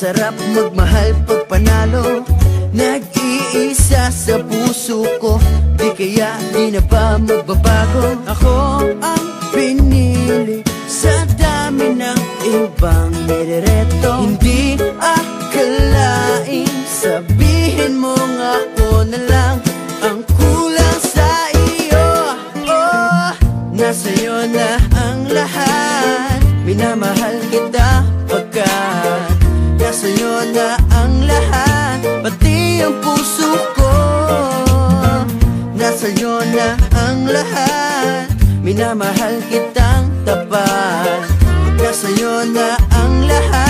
Ang sarap magmahal pag panalo. Nag-iisa sa puso ko Di kaya di na ba magbabago? Ako ang pinili Sa dami ng ibang nirereto Hindi akalaing Sabihin mo nga ako na lang Ang kulang sa iyo. Oh, nasa'yo na ang lahat na ang lahat Pati ang puso ko. Nasa'yo na ang lahat Minamahal kitang tapat. Nasa'yo na ang lahat